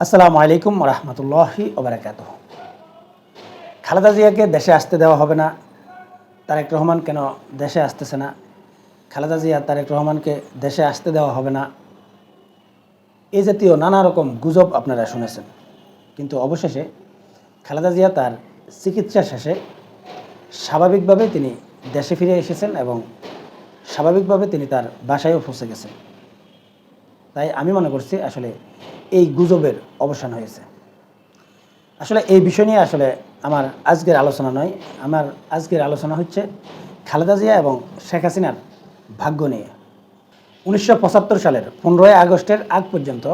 আসসালামু আলাইকুম রহমতুল্লাহি ওবরাকাত খালেদা জিয়াকে দেশে আসতে দেওয়া হবে না। তারেক রহমান কেন দেশে আসতেছে না? খালেদা জিয়া, তারেক রহমানকে দেশে আসতে দেওয়া হবে না। এই জাতীয় নানা রকম গুজব আপনারা শুনেছেন। কিন্তু অবশেষে খালেদা জিয়া তার চিকিৎসা শেষে স্বাভাবিকভাবে তিনি দেশে ফিরে এসেছেন এবং স্বাভাবিকভাবে তিনি তার বাসায়ও পৌঁছে গেছেন। তাই আমি মনে করছি আসলে এই গুজবের অবসান হয়েছে। আসলে এই বিষয় নিয়ে আসলে আমার আজকের আলোচনা নয়, আমার আজকের আলোচনা হচ্ছে খালেদা জিয়া এবং শেখ হাসিনার ভাগ্য নিয়ে। উনিশশো পঁচাত্তর সালের পনেরোই আগস্টের আগ পর্যন্ত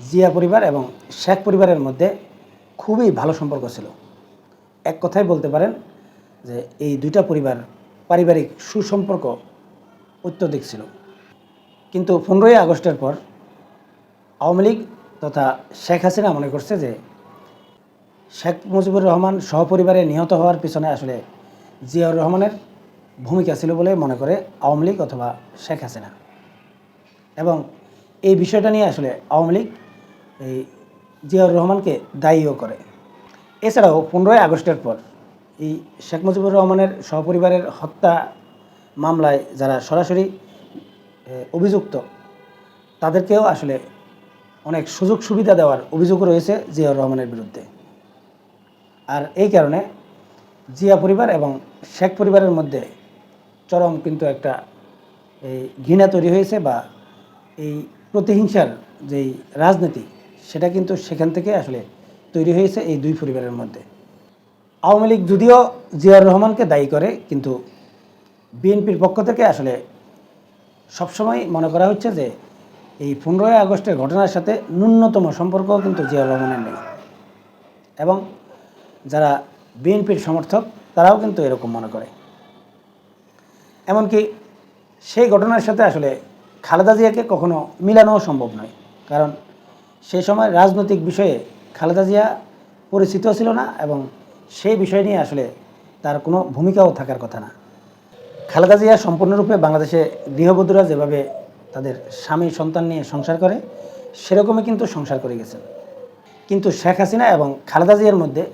জিয়া পরিবার এবং শেখ পরিবারের মধ্যে খুবই ভালো সম্পর্ক ছিল। এক কথায় বলতে পারেন যে এই দুইটা পরিবার পারিবারিক সুসম্পর্ক অত্যধিক ছিল। কিন্তু পনেরোই আগস্টের পর আওয়ামী লীগ তথা শেখ হাসিনা মনে করছে যে শেখ মুজিবুর রহমান সহপরিবারে নিহত হওয়ার পিছনে আসলে জিয়াউর রহমানের ভূমিকা ছিল বলে মনে করে আওয়ামী লীগ অথবা শেখ হাসিনা। এবং এই বিষয়টা নিয়ে আসলে আওয়ামী লীগ এই জিয়াউর রহমানকে দায়ীও করে। এছাড়াও পনেরোই আগস্টের পর এই শেখ মুজিবুর রহমানের সহপরিবারের হত্যা মামলায় যারা সরাসরি অভিযুক্ত, তাদেরকেও আসলে অনেক সুযোগ সুবিধা দেওয়ার অভিযোগ রয়েছে জিয়াউর রহমানের বিরুদ্ধে। আর এই কারণে জিয়া পরিবার এবং শেখ পরিবারের মধ্যে চরম কিন্তু একটা এই ঘৃণা তৈরি হয়েছে বা এই প্রতিহিংসার যেই রাজনীতি, সেটা কিন্তু সেখান থেকে আসলে তৈরি হয়েছে এই দুই পরিবারের মধ্যে। আওয়ামী লীগ যদিও জিয়াউর রহমানকে দায়ী করে, কিন্তু বিএনপির পক্ষ থেকে আসলে সবসময় মনে করা হচ্ছে যে এই পনেরোই আগস্টের ঘটনার সাথে ন্যূনতম সম্পর্ক কিন্তু জিয়াউর রহমানের নেই। এবং যারা বিএনপির সমর্থক, তারাও কিন্তু এরকম মনে করে। এমনকি সেই ঘটনার সাথে আসলে খালেদা জিয়াকে কখনো মিলানোও সম্ভব নয়। কারণ সেই সময় রাজনৈতিক বিষয়ে খালেদা জিয়া পরিচিত ছিল না এবং সেই বিষয় নিয়ে আসলে তার কোনো ভূমিকাও থাকার কথা না। খালেদা জিয়া সম্পূর্ণরূপে বাংলাদেশে গৃহবধূরা যেভাবে তাদের স্বামী সন্তান নিয়ে সংসার করে, সেরকমই কিন্তু সংসার করে গেছেন। কিন্তু শেখ হাসিনা এবং খালেদা জিয়ার মধ্যে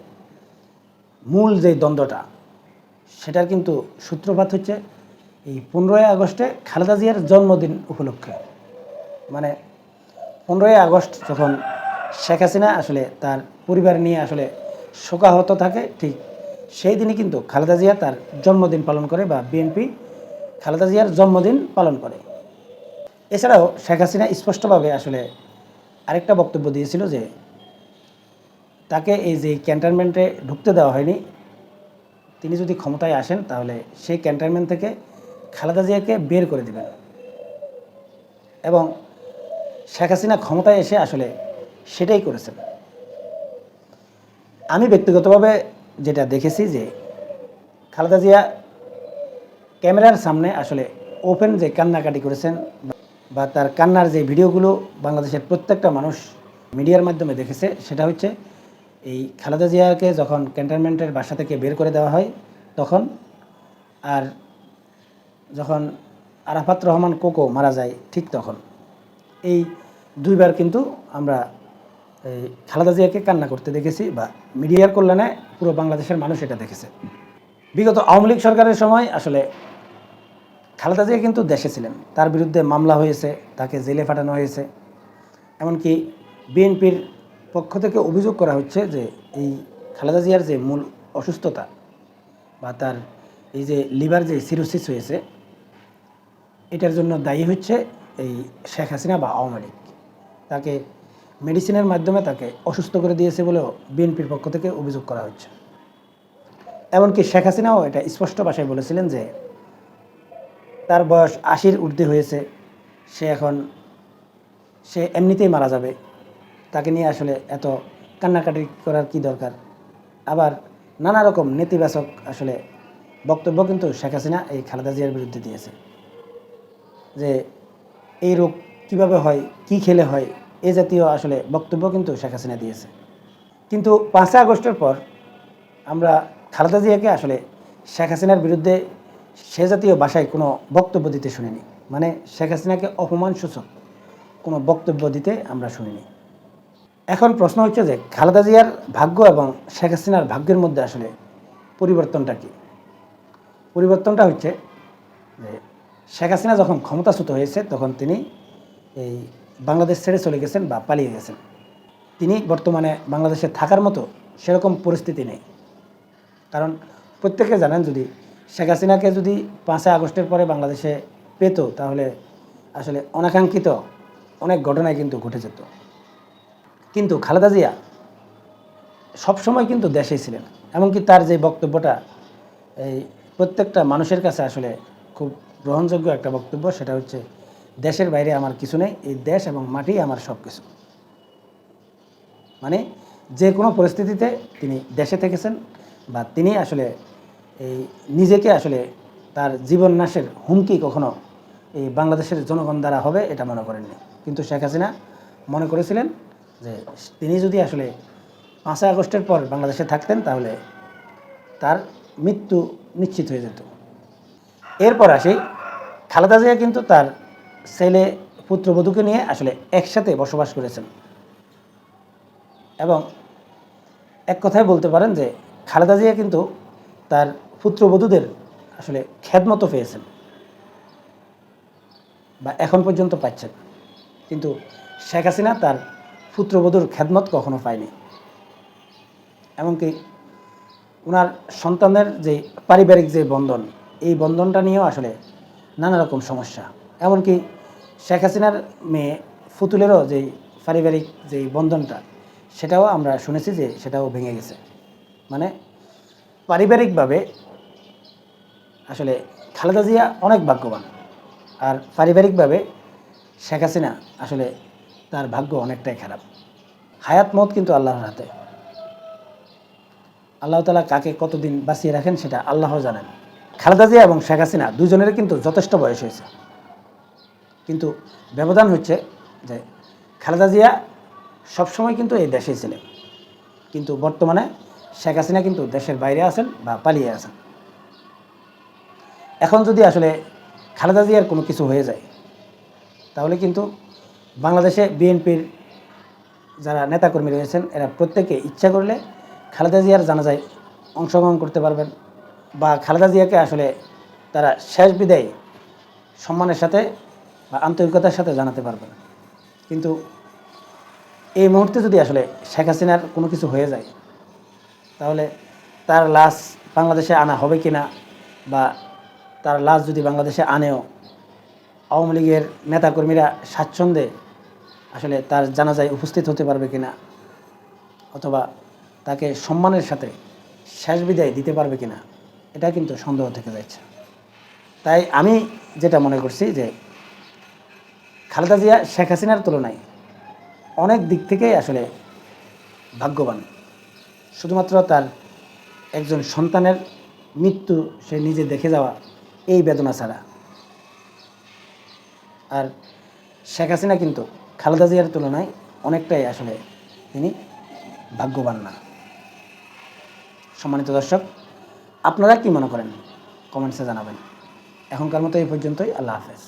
মূল যে দ্বন্দ্বটা, সেটার কিন্তু সূত্রপাত হচ্ছে এই পনেরোই আগস্টে খালেদা জিয়ার জন্মদিন উপলক্ষে। মানে পনেরোই আগস্ট যখন শেখ হাসিনা আসলে তার পরিবার নিয়ে আসলে শোকাহত থাকে, ঠিক সেই দিনই কিন্তু খালেদা জিয়া তার জন্মদিন পালন করে বা বিএনপি খালেদা জিয়ার জন্মদিন পালন করে। এছাড়াও শেখ হাসিনা স্পষ্টভাবে আসলে আরেকটা বক্তব্য দিয়েছিল যে তাকে এই যে ক্যান্টনমেন্টে ঢুকতে দেওয়া হয়নি, তিনি যদি ক্ষমতায় আসেন তাহলে সেই ক্যান্টনমেন্ট থেকে খালেদা জিয়াকে বের করে দিবেন। এবং শেখ হাসিনা ক্ষমতায় এসে আসলে সেটাই করেছেন। আমি ব্যক্তিগতভাবে যেটা দেখেছি যে খালেদা জিয়া ক্যামেরার সামনে আসলে ওপেন যে কান্নাকাটি করেছেন বা তার কান্নার যে ভিডিওগুলো বাংলাদেশের প্রত্যেকটা মানুষ মিডিয়ার মাধ্যমে দেখেছে, সেটা হচ্ছে এই খালেদা জিয়াকে যখন ক্যান্টনমেন্টের বাসা থেকে বের করে দেওয়া হয়, তখন আর যখন আরাফাত রহমান কোকো মারা যায়, ঠিক তখন। এই দুইবার কিন্তু আমরা এই খালেদা জিয়াকে কান্না করতে দেখেছি বা মিডিয়ার কল্যাণে পুরো বাংলাদেশের মানুষ এটা দেখেছে। বিগত আওয়ামী লীগ সরকারের সময় আসলে খালেদা জিয়া কিন্তু দেশে ছিলেন। তার বিরুদ্ধে মামলা হয়েছে, তাকে জেলে ফাটানো হয়েছে। এমনকি বিএনপির পক্ষ থেকে অভিযোগ করা হচ্ছে যে এই খালেদা জিয়ার যে মূল অসুস্থতা বা তার এই যে লিভার যে সিরোসিস হয়েছে, এটার জন্য দায়ী হচ্ছে এই শেখ হাসিনা বা আওয়ামী লীগ। তাকে মেডিসিনের মাধ্যমে তাকে অসুস্থ করে দিয়েছে বলেও বিএনপির পক্ষ থেকে অভিযোগ করা হচ্ছে। এমনকি শেখ হাসিনাও এটা স্পষ্ট ভাষায় বলেছিলেন যে তার বয়স আশির ঊর্ধ্বে হয়েছে। সে এখন, সে এমনিতেই মারা যাবে। তাকে নিয়ে আসলে এত কান্নাকাটি করার কি দরকার? আবার নানা রকম নেতিবাচক আসলে বক্তব্য কিন্তু শেখ হাসিনা এই খালেদা জিয়ার বিরুদ্ধে দিয়েছে। যে এই রোগ কীভাবে হয়, কি খেলে হয়, এ জাতীয় আসলে বক্তব্য কিন্তু শেখ হাসিনা দিয়েছে। কিন্তু পাঁচই আগস্টের পর আমরা খালেদা জিয়াকে আসলে শেখ হাসিনার বিরুদ্ধে সে জাতীয় ভাষায় কোনো বক্তব্য দিতে শুনিনি। মানে শেখ হাসিনাকে অপমান সূচক কোনো বক্তব্য দিতে আমরা শুনিনি। এখন প্রশ্ন হচ্ছে যে, খালেদা জিয়ার ভাগ্য এবং শেখ হাসিনার ভাগ্যের মধ্যে আসলে পরিবর্তনটা কি? পরিবর্তনটা হচ্ছে যে, শেখ হাসিনা যখন ক্ষমতাচ্যুত হয়েছে, তখন তিনি এই বাংলাদেশ ছেড়ে চলে গেছেন বা পালিয়ে গেছেন। তিনি বর্তমানে বাংলাদেশে থাকার মতো সেরকম পরিস্থিতি নেই। কারণ প্রত্যেকে জানেন যদি শেখ হাসিনাকে যদি পাঁচই আগস্টের পরে বাংলাদেশে পেত, তাহলে আসলে অনাকাঙ্ক্ষিত অনেক ঘটনায় কিন্তু ঘটে যেত। কিন্তু খালেদা জিয়া সবসময় কিন্তু দেশেই ছিলেন, এমনকি তার যে বক্তব্যটা, এই প্রত্যেকটা মানুষের কাছে আসলে খুব গ্রহণযোগ্য একটা বক্তব্য, সেটা হচ্ছে, দেশের বাইরে আমার কিছু নেই, এই দেশ এবং মাটি আমার সব কিছু মানে যে কোনো পরিস্থিতিতে তিনি দেশে থেকেছেন, বা তিনি আসলে এই নিজেকে আসলে তার জীবন নাশের হুমকি কখনো এই বাংলাদেশের জনগণ দ্বারা হবে এটা মনে করেননি। কিন্তু শেখ হাসিনা মনে করেছিলেন যে তিনি যদি আসলে পাঁচই আগস্টের পর বাংলাদেশে থাকতেন তাহলে তার মৃত্যু নিশ্চিত হয়ে যেত। এরপর আসি, খালেদা জিয়া কিন্তু তার ছেলে, পুত্রবধূকে নিয়ে আসলে একসাথে বসবাস করেছেন। এবং এক কথায় বলতে পারেন যে খালেদা জিয়া কিন্তু তার পুত্রবধূদের আসলে খেদমতো পেয়েছেন বা এখন পর্যন্ত পাচ্ছেন। কিন্তু শেখ হাসিনা তার পুত্রবধূর খেদমত কখনো পায়নি। এমনকি ওনার সন্তানের যে পারিবারিক যে বন্ধন, এই বন্ধনটা নিয়েও আসলে নানা রকম সমস্যা। এমনকি শেখ হাসিনার মেয়ে ফুতুলেরও যেই পারিবারিক যেই বন্ধনটা, সেটাও আমরা শুনেছি যে সেটাও ভেঙে গেছে। মানে পারিবারিকভাবে আসলে খালেদা জিয়া অনেক ভাগ্যবান। আর পারিবারিকভাবে শেখ হাসিনা আসলে তার ভাগ্য অনেকটাই খারাপ। হায়াত মত কিন্তু আল্লাহর হাতে। আল্লাহ তালা কাকে কতদিন বাঁচিয়ে রাখেন সেটা আল্লাহ জানেন। খালেদা জিয়া এবং শেখ হাসিনা দুজনের কিন্তু যথেষ্ট বয়স হয়েছে। কিন্তু ব্যবধান হচ্ছে যে খালেদা জিয়া সবসময় কিন্তু এই দেশেই ছিলেন। কিন্তু বর্তমানে শেখ হাসিনা কিন্তু দেশের বাইরে আছেন বা পালিয়ে আছেন। এখন যদি আসলে খালেদা জিয়ার কোনো কিছু হয়ে যায়, তাহলে কিন্তু বাংলাদেশে বিএনপির যারা নেতাকর্মী রয়েছেন, এরা প্রত্যেকে ইচ্ছা করলে খালেদা জিয়ার জানাজায় অংশগ্রহণ করতে পারবেন বা খালেদা জিয়াকে আসলে তারা শেষ বিদায় সম্মানের সাথে বা আন্তরিকতার সাথে জানাতে পারবেন। কিন্তু এই মুহূর্তে যদি আসলে শেখ হাসিনার কোনো কিছু হয়ে যায় তাহলে তার লাশ বাংলাদেশে আনা হবে কি না বা তার লাশ যদি বাংলাদেশে আনেও, আওয়ামী লীগের নেতাকর্মীরা স্বাচ্ছন্দ্যে আসলে তার জানাজায় উপস্থিত হতে পারবে কি না অথবা তাকে সম্মানের সাথে শেষ বিদায় দিতে পারবে কি না এটা কিন্তু সন্দেহ থেকে যাচ্ছে। তাই আমি যেটা মনে করছি যে খালেদা জিয়া, শেখ হাসিনার তুলনায় অনেক দিক থেকেই আসলে ভাগ্যবান। শুধুমাত্র তার একজন সন্তানের মৃত্যু সে নিজে দেখে যাওয়া, এই বেদনা ছাড়া। আর শেখ হাসিনা কিন্তু খালেদা জিয়ার তুলনায় অনেকটাই আসলে তিনি ভাগ্যবান না। সম্মানিত দর্শক, আপনারা কি মনে করেন? কমেন্টসে জানাবেন। এখনকার মতো এই পর্যন্তই, আল্লাহ হাফেজ।